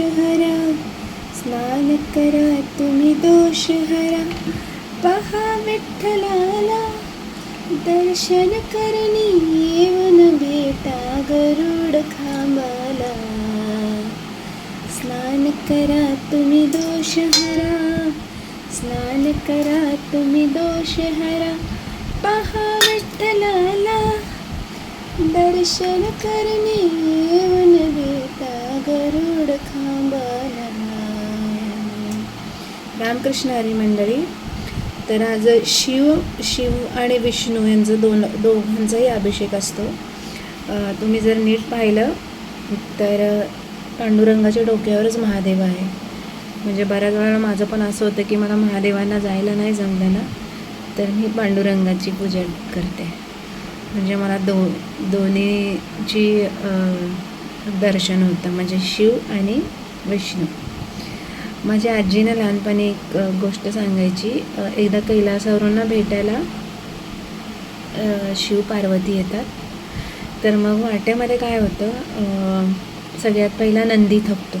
हरा स्नान करा तुम्ही दोष हरा पहा विठ्ठलाला दर्शन करणी येऊन भेटा गरुड खांबाला. स्नान करा तुम्ही दोष हरा स्नान करा तुम्ही दोष हरा पहा विठ्ठलाला दर्शन करणे येऊन भेटा गरुड खांबाला रामकृष्ण हरी मंडळी तर आज शिव शिव आणि विष्णू यांचं दोन दोघांचाही अभिषेक असतो. तुम्ही जर नीट पाहिलं तर पांडुरंगाच्या डोक्यावरच महादेव आहे. म्हणजे बऱ्याच वेळा माझं पण असं होतं की मला महादेवांना जायला नाही जमलं ना तर मी पांडुरंगाची पूजा करते. म्हणजे मला दो दोन्हीची दर्शन होतं. म्हणजे शिव आणि विष्णू माझ्या आजीनं लहानपणी एक गोष्ट सांगायची. एकदा कैलासावरूंना भेटायला शिव पार्वती येतात. तर मग वाट्यामध्ये काय होतं सगळ्यात पहिला नंदी थकतो.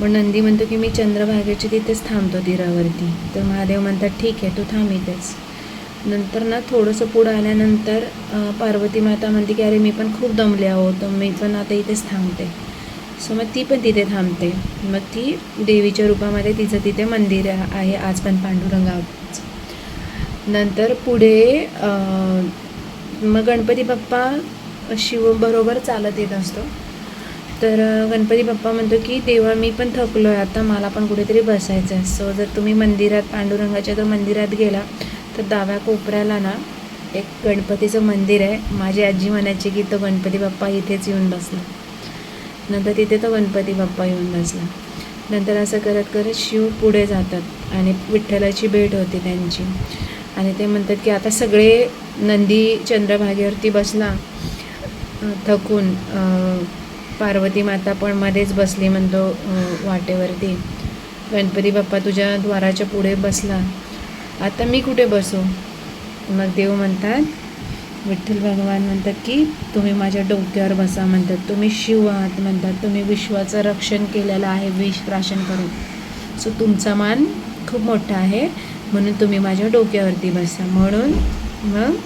मग नंदी म्हणतो की मी चंद्रभागेची तिथेच थांबतो तीरावरती. तर महादेव म्हणतात ठीक आहे तू थांब इथेच. नंतर ना थोडंसं पुढं आल्यानंतर पार्वती माता म्हणते की अरे मी पण खूप दमले आहो तर मी पण आता इथेच थांबते. सो मग ती पण तिथे थांबते. मग ती देवीच्या रूपामध्ये तिचं तिथे मंदिर आहे आज पण पांडुरंगाचं. नंतर पुढे मग गणपती बाप्पा शिवबरोबर चालत येत असतो. तर गणपती बाप्पा म्हणतो की देवा मी पण थकलो आहे आता मला पण कुठेतरी बसायचं आहे सो जर तुम्ही मंदिरात पांडुरंगाच्या तर मंदिरात गेला तर डाव्या कोपऱ्याला ना एक गणपतीचं मंदिर आहे. माझी आजी म्हणायची की तो गणपती बाप्पा इथेच येऊन बसला. नंतर तिथे तो गणपती बाप्पा येऊन बसला. नंतर असं करत करत शिव पुढे जातात आणि विठ्ठलाची भेट होती त्यांची. आणि ते म्हणतात की आता सगळे नंदी चंद्रभागेवरती बसला. थकून पार्वती माता पण मध्येच बसली म्हणतो वाटेवरती. गणपती बाप्पा तुझ्या द्वाराच्या पुढे बसला. आता मी कुठे बसू? मग देव म्हणतात विठ्ठल भगवान म्हणतात की तुम्ही माझ्या डोक्यावर बसा म्हणतात. तुम्ही शिव आहात म्हणतात. तुम्ही विश्वाचं रक्षण केलेलं आहे विष प्राशन करून. सो तुमचा मान खूप मोठा आहे. म्हणून तुम्ही माझ्या डोक्यावरती बसा. म्हणून मग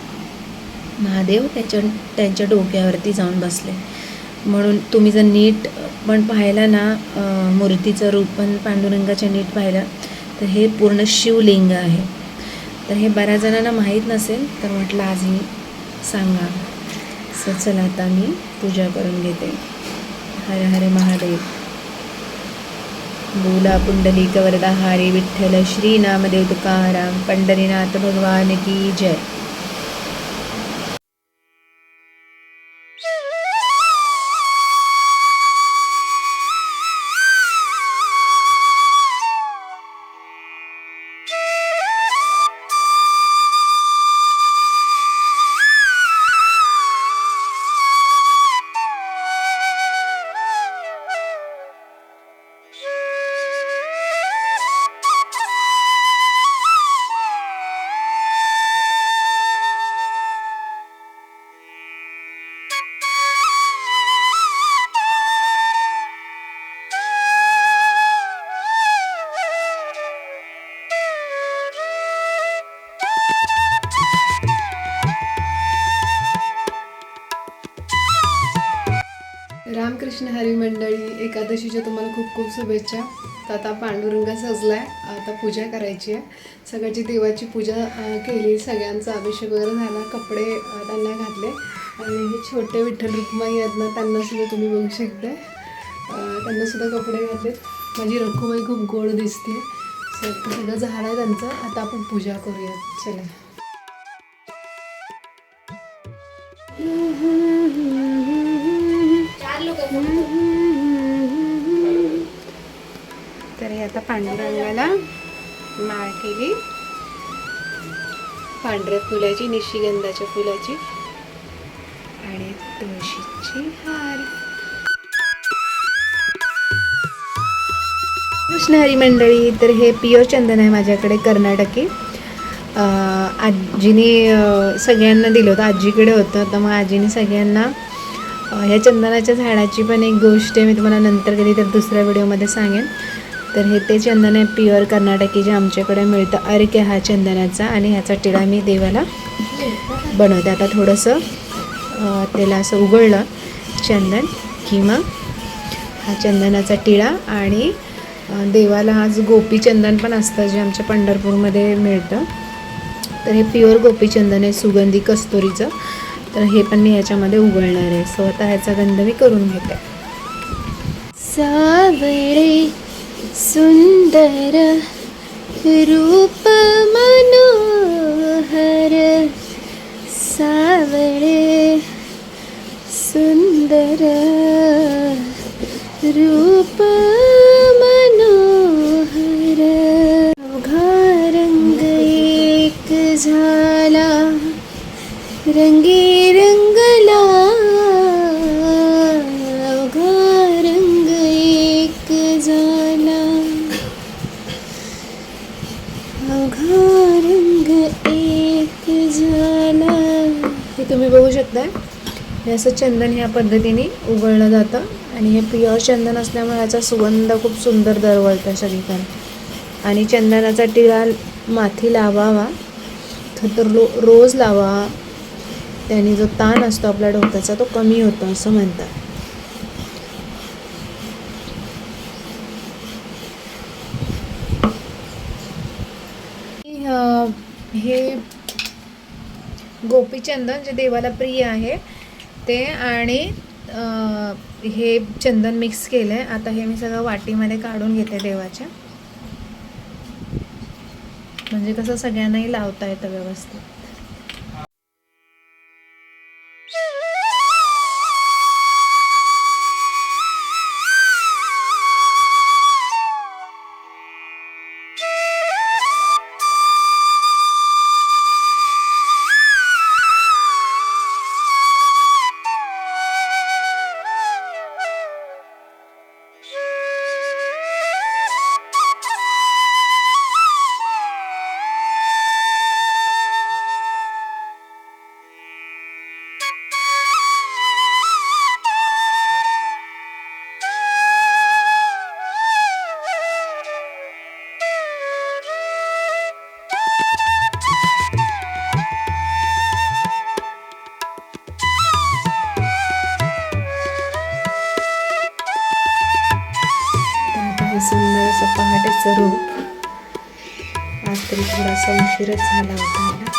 महादेव त्याच्या त्यांच्या डोक्यावरती जाऊन बसले. म्हणून तुम्ही जर नीट पण पाहिलं ना मूर्तीचं रूप पण पांडुरंगाच्या नीट पाहिलं तर हे पूर्ण शिवलिंग आहे. तर हे बऱ्याच जणांना माहीत नसेल तर म्हटलं आज मी सांगा. सो चला आता मी पूजा करून घेते. हर हरे महादेव. बोला पुंडलिक वरदा हरी विठ्ठल श्री नामदेव तुकाराम पंढरीनाथ भगवान की जय. हरी मंडळी एकादशीच्या तुम्हाला खूप खूप शुभेच्छा. तर आता पांडुरंग आहे आता पूजा करायची आहे. सगळ्याची देवाची पूजा केली. सगळ्यांचा अभिषेक वगैरे झाला कपडे त्यांना घातले. आणि हे छोटे विठ्ठल रुक्माई आहेत ना त्यांना सुद्धा तुम्ही बघू शकता त्यांना सुद्धा कपडे घातले. माझी रखुमाई खूप गोड दिसते. सो सगळं झालं आहे त्यांचं. आता आपण पूजा करूया चला. तर हे आता पांडुरंगाला माळ केली. पांढऱ्या फुलाची निशिगंधाच्या फुलाची आणि तुळशीची हार. कृष्ण हरी मंडळी तर हे पिओर चंदन आहे माझ्याकडे कर्नाटकी. आजीने सगळ्यांना दिलं होतं. आजीकडे होतं तर मग आजीने सगळ्यांना ह्या चंदनाच्या झाडाची पण एक गोष्ट आहे मी तुम्हाला नंतर कधी तर दुसऱ्या व्हिडिओमध्ये सांगेन. तर हे ते चंदन आहे प्युअर कर्नाटकी जे आमच्याकडे मिळतं. अर्क हा चंदनाचा आणि ह्याचा टिळा मी देवाला बनवते. आता थोडंसं त्याला असं उघडलं चंदन की मग हा चंदनाचा टिळा आणि देवाला आज गोपी चंदन पण असतं जे आमच्या पंढरपूरमध्ये मिळतं. तर हे प्युअर गोपी चंदन आहे सुगंधी कस्तुरीचं. तर हे पण मी ह्याच्यामध्ये उघडणार आहे. सो आता ह्याचा गंध मी करून घेते. सावळे सुंदर रूप मनोहर सावळे सुंदर रूप चंदन ह्या पद्धतीने उघडलं जातं. आणि हे प्युअर चंदन असल्यामुळे याचा सुगंध खूप सुंदर दरवळतो सगळीकडे. आणि चंदनाचा टिळा माथी लावावा. तर रो रोज लावा त्याने जो ताण असतो आपल्या डोक्याचा तो कमी होतो असं म्हणतात. हे गोपीचंदन जे देवाला प्रिय आहे ते आणि हे चंदन मिक्स केलं आहे आता हे मी सगळं वाटीमध्ये काढून घेते देवाच्या. म्हणजे कसं सगळ्यांनाही लावता येतं व्यवस्थित. थोडासा उशीरच झाला होता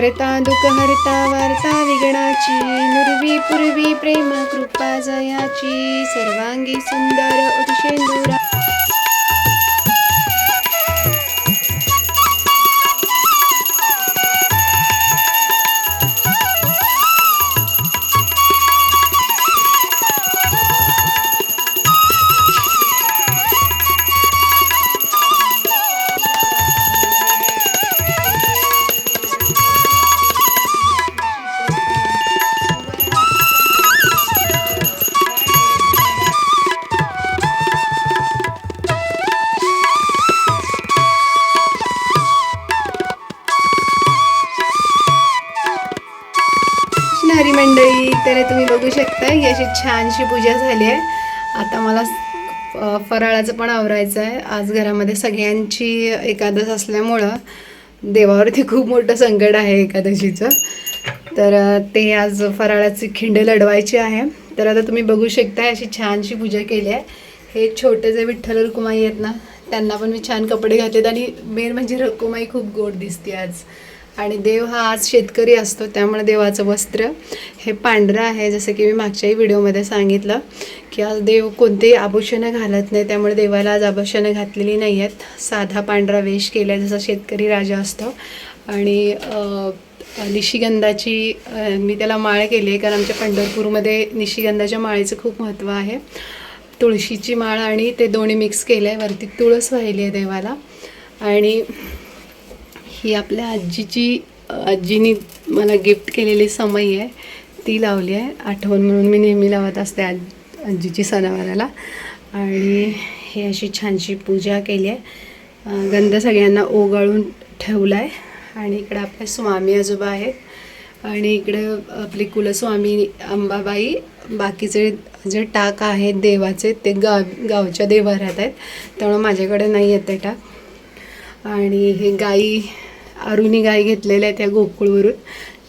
करता दुःख हरता वार्ता विघ्नाची नुरवी पूर्वी प्रेम कृपा जयाची सर्वांगी सुंदर उदशेंदुरा छानशी पूजा झाली आहे. आता मला फराळाचं पण आवरायचं आहे. आज घरामध्ये सगळ्यांची एकादश असल्यामुळं देवावरती खूप मोठं संकट आहे एकादशीचं. तर ते आज फराळाची खिंड लढवायची आहे. तर आता तुम्ही बघू शकता अशी छानशी पूजा केली आहे. हे छोटे जे विठ्ठल रुकुमाई आहेत ना त्यांना पण मी छान कपडे घातलेत आणि मेन म्हणजे रुकुमाई खूप गोड दिसते आज. आणि देव हा आज शेतकरी असतो त्यामुळे देवाचं वस्त्र हे पांढरं आहे. जसं की मी मागच्याही व्हिडिओमध्ये सांगितलं की आज देव कोणतेही आभूषणं घालत नाही त्यामुळे देवाला आज आभूषणं घातलेली नाही आहेत साधा पांढरा वेश केला आहे जसा शेतकरी राजा असतो. आणि निशिगंधाची मी त्याला माळ केली आहे कारण आमच्या पंढरपूरमध्ये निशिगंधाच्या माळेचं खूप महत्त्व आहे. तुळशीची माळ आणि ते दोन्ही मिक्स केलं आहे वरती तुळस वाहिली आहे देवाला. आणि ही आपल्या आजीची आजीनी मला गिफ्ट केलेली समई आहे. ती लावली आहे. आठवण म्हणून मी नेहमी लावत असते आज आजीची सणावाराला. आणि ही अशी छानशी पूजा केली आहे. गंध सगळ्यांना ओगाळून ठेवला आहे आणि इकडं आपले स्वामी आजोबा आहेत. आणि इकडं आपली कुलस्वामी अंबाबाई बाकीचे जे टाक आहेत देवाचे ते गाव गावच्या देवाऱ्यात आहेत. त्यामुळे माझ्याकडे नाही येते टाक. आणि हे गाई अरुणी गाई घेतलेल्या आहेत त्या गोकुळवरून.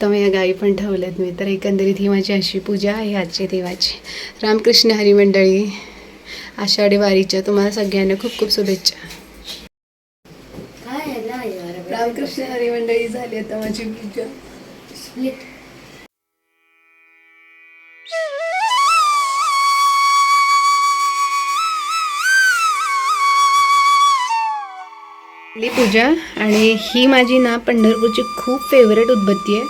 तर मग या गाई पण ठेवल्यात मी. तर एकंदरीत ही माझी अशी पूजा आहे आजची देवाची. रामकृष्ण हरी मंडळी आषाढी वारीच्या तुम्हाला सगळ्यांना खूप खूप शुभेच्छा. रामकृष्ण हरी मंडळी झाली आता माझी पूजा. आपली पूजा आणि ही माझी ना पंढरपूरची खूप फेवरेट उदबत्ती आहे.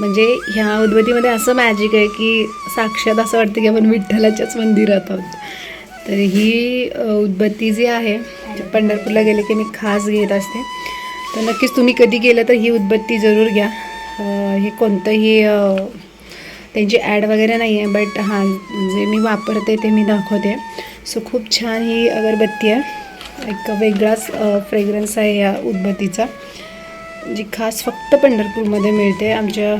म्हणजे ह्या उदबत्तीमध्ये असं मॅजिक आहे की साक्षात असं वाटतं की आपण विठ्ठलाच्याच मंदिरात आहोत. तर ही उदबत्ती जी आहे पंढरपूरला गेले की मी खास घेत असते. तर नक्कीच तुम्ही कधी गेलं तर ही उदबत्ती जरूर घ्या. हे कोणतंही त्यांची ॲड वगैरे नाही आहे बट हां जे मी वापरते ते मी दाखवते. सो खूप छान ही अगरबत्ती आहे. एक वेगळाच फ्रेग्रन्स आहे या उदबत्तीचा जी खास फक्त पंढरपूरमध्ये मिळते आमच्या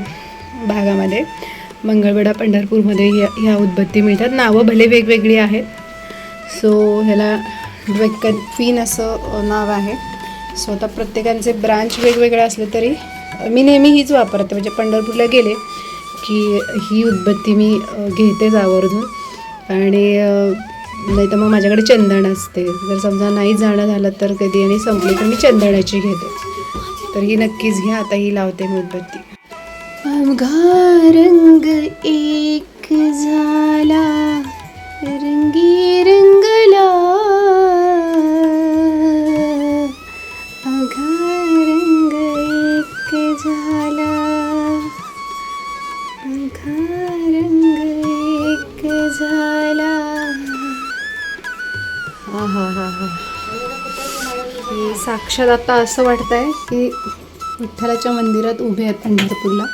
भागामध्ये. मंगळवेढा पंढरपूरमध्ये ह्या ह्या उदबत्ती मिळतात. नावं भले वेगवेगळी आहेत. सो ह्याला ड्वेक्कन क्वीन असं नाव आहे. सो आता प्रत्येकांचे ब्रांच वेगवेगळे असले तरी मी नेहमी हीच वापरते. म्हणजे पंढरपूरला गेले की ही उदबत्ती मी घेतेच आवर्जून. आणि नाही तर मग माझ्याकडे चंदन असते. जर समजा नाही जाणं झालं तर कधी आणि संपली तर मी चंदनाची घेते. तर ही नक्कीच घ्या आता ही लावते मेणबत्ती उदबत्ती रंग एक झाला. रंगी रंगला प्रत्यक्षात आता असं वाटत आहे की विठ्ठलाच्या मंदिरात उभे आहेत पंढरपूरला.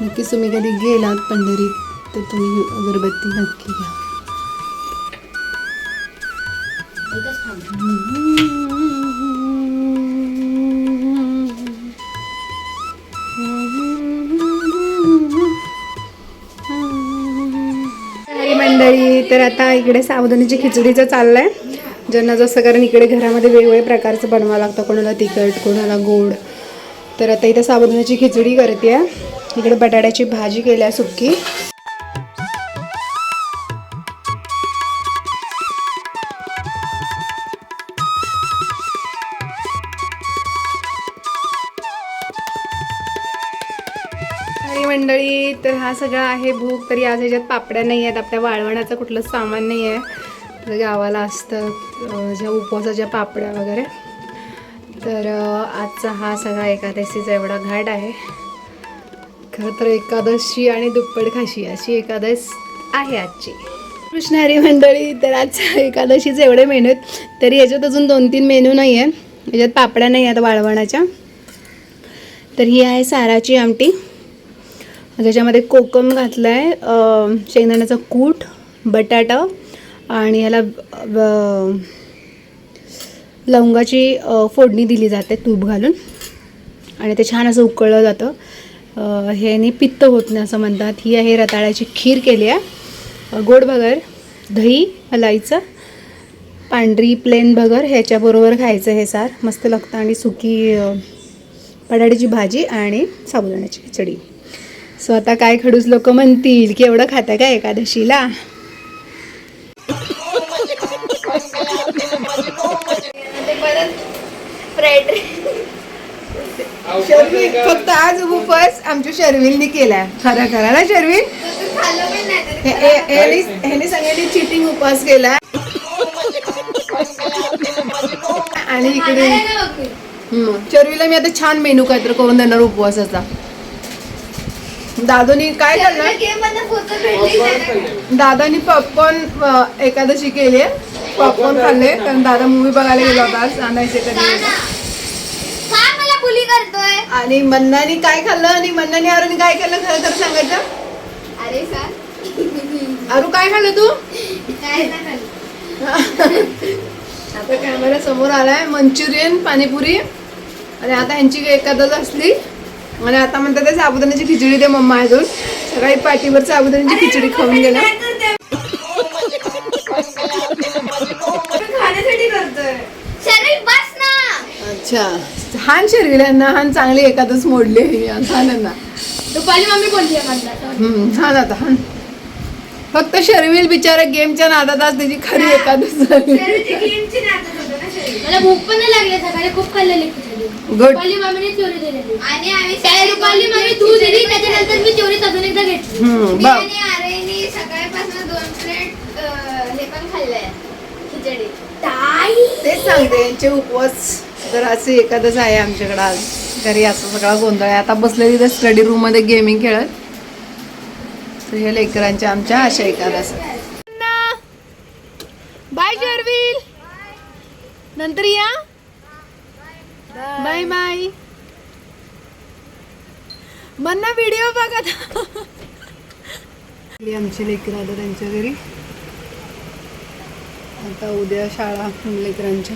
नक्कीच तुम्ही कधी गेलात पंढरीत तर तुम्ही अगरबत्ती नक्की घ्या. हरी मंडळी तर आता इकडे सावधानीची खिचडीचं चाललंय. ज्यांना जसं कारण इकडे घरामध्ये वेगवेगळ्या प्रकारचं बनवावं लागतं. कोणाला तिखट कोणाला गोड. तर आता इथं साबुदाण्याची खिचडी करते. इकडे बटाट्याची भाजी केली आहे आणि मंडळी तर हा सगळा आहे भूक. तरी आज ह्याच्यात पापड्या नाही आहेत. आपल्या वाळवणाचं कुठलंच सामान नाही आहे. तर गावाला असतं ज्या उपवासाच्या पापड्या वगैरे. तर आजचा हा सगळा एकादशीचा एवढा घाट आहे. खरं तर एकादशी आणि दुप्पट खाशी अशी एकादश आहे आजची. कृष्णारी मंडळी तर आज एकादशीचे एवढे मेनू आहेत. तरी याच्यात अजून दोन तीन मेनू नाही आहे याच्यात पापड्या नाही आहेत वाळवणाच्या. तर ही आहे साराची आमटी. ज्याच्यामध्ये कोकम घातलं आहे शेंगदाण्याचं कूट बटाटा आणि ह्याला लवंगाची फोडणी दिली जाते तूप घालून. आणि ते छान असं उकळलं जातं. ह्याने पित्त होत नाही असं म्हणतात. ही आहे रताळ्याची खीर केली आहे. गोड भगर दही मलाईचं पांढरी प्लेन भगर ह्याच्याबरोबर खायचं हे सार. मस्त लागतं आणि सुकी बटाट्याची भाजी आणि साबुदाण्याची खिचडी. सो आता काय खडूस लोक म्हणतील की एवढं खाता का एकादशीला? शर्विन फक्त आज उपवास आमच्या शर्विलनी केलाय खरं खरं. ना शर्विन हे- ह्यानी सगळ्यांनी चिटिंग उपवास केला आणि इकडे हम्म. शर्विला मी आता छान मेनू काहीतरी करून देणार उपवासाचा. दादोनी काय करणार? दादानी पॉपकॉर्न एकादशी केली आहे. पॉपकॉर्न खाल्ले कारण दादा मूवी बघायला गेला होता आज सांगायचे कधी आणि मन्नानी काय खाल्लं? आणि मन्नानी आरूनी काय खाल्लं? खरं खरं सांगायचं? अरे सर. आरू काय खाल्लं तू? काय नाही खाल्लं. आता कॅमेरा समोर आलाय मंचुरियन पाणीपुरी. आणि आता ह्यांची एकादश असली. आणि आता म्हणतात ते साबुदाण्याची खिचडी दे मम्मा अजून. सकाळी पाठीवर साबुदाण्याची खिचडी खाऊन गेला शरीर बस ना. अच्छा. हान चांगली एकादश मोडली. हानांना दुपारी मम्मी बोलली हान आता हान. फक्त शर्विल बिचारा गेमच्या नादात आज त्याची खरी एकादश झाली. मला भूक पण नाही लागली सकाळी खूप खाल्लेली खिचडी गुड रुपाली मामीने चोरी दिलेली. आणि आम्ही त्या रुपाली मामी तू दिली त्याच्यानंतर मी चोरी अजून एकदा घेतली. हम्म, मी बघ. आणि आर्यनी सकाळपासून दोन प्लेट हे पण खाल्लंय खिचडी ताई तेच सांगते यांचे उपवास तर असे एकादश आहे आमच्याकडे आज. घरी असं सगळा गोंधळ आहे. आता बसले तिथे स्टडी रूममध्ये गेमिंग खेळत. तर हे लेकरांच्या आमच्या अशा एकादश. बाय शर्विल नंतर या. बाय बाय मन्ना व्हिडिओ बघा आमचे लेकर आलं त्यांच्या घरी. आता उद्या शाळा लेकरांची.